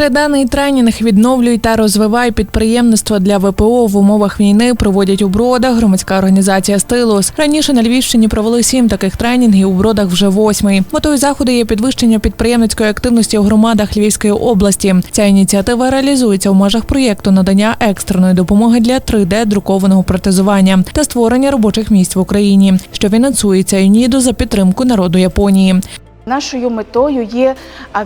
Триденний тренінг відновлюй та розвивай підприємництво для ВПО в умовах війни проводять у бродах. Громадська організація Стилус. Раніше на Львівщині провели сім таких тренінгів. У бродах вже восьмий. Метою заходу є підвищення підприємницької активності у громадах Львівської області. Ця ініціатива реалізується в межах проєкту надання екстреної допомоги для 3D друкованого протезування та створення робочих місць в Україні, що фінансується ЮНІДО за підтримку народу Японії. Нашою метою є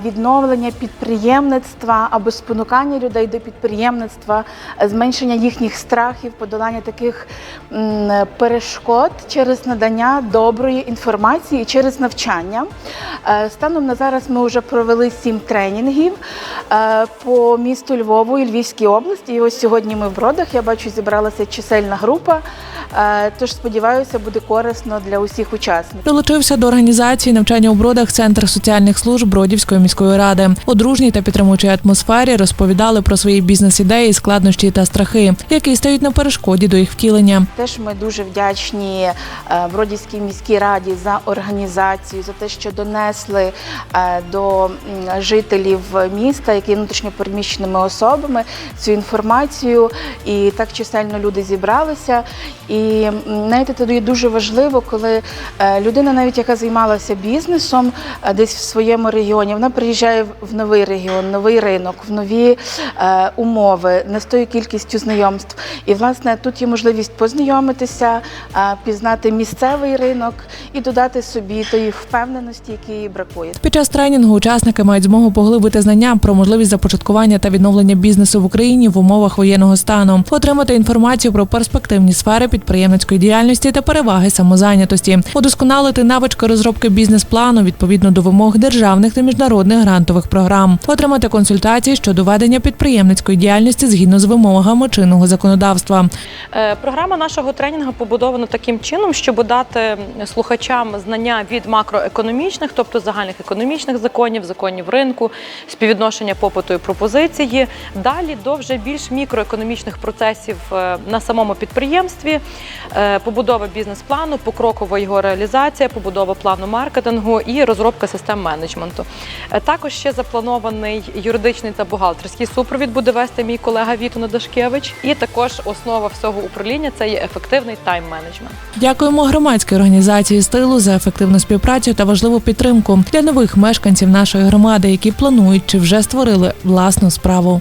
відновлення підприємництва або спонукання людей до підприємництва, зменшення їхніх страхів, подолання таких перешкод через надання доброї інформації і через навчання. Е, Станом на зараз ми вже провели сім тренінгів е, по місту Львову і Львівській області. І ось сьогодні ми в Бродах. Я бачу, зібралася чисельна група. Е, Тож сподіваюся, буде корисно для усіх учасників. Долучився до організації навчання у бродах Центр соціальних служб Бродівської міської ради. У дружній та підтримуючій атмосфері розповідали про свої бізнес-ідеї, складнощі та страхи, які стають на перешкоді до їх втілення. Теж ми дуже вдячні е, Бродівській міській раді за організацію, за те, що донесли е, до жителів міста, які внутрішньопереміщеними особами, цю інформацію. І так чисельно люди зібралися. І м, знаєте, тоді дуже важливо, коли е, людина, навіть яка займалася бізнесом е, десь в своєму регіоні, вона приїжджає в- новий регіон, новий ринок, в нові е, умови, не з тою кількістю знайомств. І власне тут є можливість познайомитися, пізнати місцевий ринок і додати собі тої впевненості, які їй бракує. Під час тренінгу учасники мають змогу поглибити знання про можливість започаткування та відновлення бізнесу в Україні в умовах воєнного стану, отримати інформацію про перспективні сфери підприємницької діяльності та переваги самозайнятості, удосконалити навички розробки бізнес-плану відповідно до вимог державних та міжнародних грантових програм, отримати консультації щодо ведення підприємницької діяльності згідно з вимогами чинного законодавства. Е, Програма нашого тренінгу побудована таким чином, щоб дати слухачам знання від макроекономічних, тобто загальних економічних законів, законів ринку, співвідношення попиту і пропозиції. Далі до вже більш мікроекономічних процесів е, на самому підприємстві, побудова бізнес-плану, покрокова його реалізація, побудова плану маркетингу і розробка систем менеджменту. Е, Також ще запланований юридичний та бухгалтерський супровід буде вести мій колега Вітуна Дашкевич. І також основа всього управління це є ефективний тайм-менеджмент. Дякуємо громадській організації стилу за ефективну співпрацю та важливу підтримку для нових мешканців нашої громади, які планують чи вже створили власну справу.